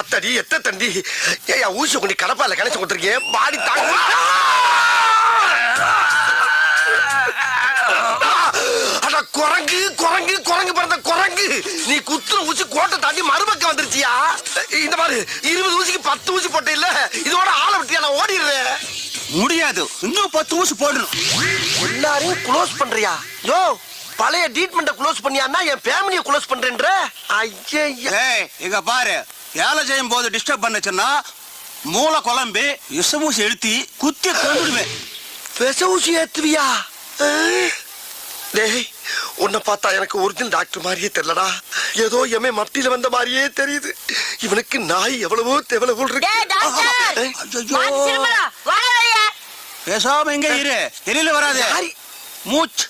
ஆத்தடி எத்த தண்டி? ஏயா ஊசி கொண்டு கடப்பால கணச்சு கொடுத்துருக்கேன் பாடி தாங்க குரங்கு குரங்கு குரங்கு பிறந்த குரங்கு. நீ குத்துற ஊசி கோட்டை தாண்டி மறுபக்கம் வந்துருச்சியா? இந்த மாதிரி இருபது ஊசிக்கு பத்து ஊசி போட்ட இல்ல இதோட ஆளை விட்டியா நான் ஓடிடுறேன். முடியாது. இன்னும் பத்து ஊசி போடணும். எல்லாரையும் க்ளோஸ் பண்றியா? யோ பழைய ட்ரீட்மெண்ட்டை க்ளோஸ் பண்ணியான்னா என் ஃபேமிலியை க்ளோஸ் பண்றேன்ற? ஐயா இங்க பாரு. வேலை செய்யும் போது டிஸ்டர்ப் பண்ணுச்சுன்னா மூளை குழம்பி விஷமூசி எழுத்தி குத்தி கொண்டுடுவேன் விச ஊசி ஏத்துவியா. டேய் உன்னை பார்த்தா எனக்கு ஒரிஜினல் டாக்டர் மாதிரியே தெரியலடா. ஏதோ எமே மத்தியில வந்த மாதிரியே தெரியுது. இவனுக்கு நாய் எவ்வளவோ எவ்வளவோ பேசாம இங்க இரு. வெளியில வராது. யாரு? மூச்சு.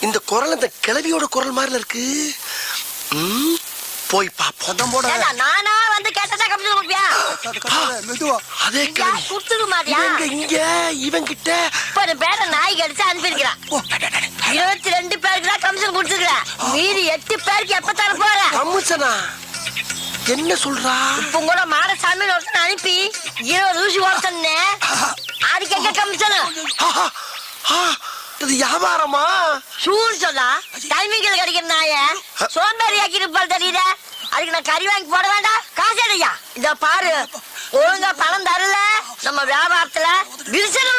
இந்த குரல் இந்த கிழவியோட குரல் மாதிரில இருக்கு. ம், போய் பாப்போம் போட. ஏண்டா நானா வந்து கேட்டதா கம்ப்யூட்டர் கொடுப்பியா? மெதுவா. அதே இவங்க இங்க இவன் கிட்ட என் பேரை நாய் கடிச்சு அனுப்பியிருக்கிறான் இருபத்தி ரெண்டு பேருக்கு தான் கமிஷன் கொடுத்துருக்கிறேன் மீதி எட்டு பேருக்கு எப்ப தர போற? என்ன சொல்றா? இப்ப கூட மாடசாமி ஒருத்தன் அனுப்பி இருபது ஊசி ஓட்டனே அதுக்கு எங்க கமிஷன் இது வியாபாரமா? சூடு சொன்னா டைமிங்கில் கிடைக்கிற நாய. சோம்பேறி ஆக்கி இருப்பால் தெரியுத? அதுக்கு நான் கறி வாங்கி போட வேண்டாம். காசு எடுயா இத பாரு. ஒழுங்கா பணம் தரல. நம்ம வியாபாரத்துல விரிசல்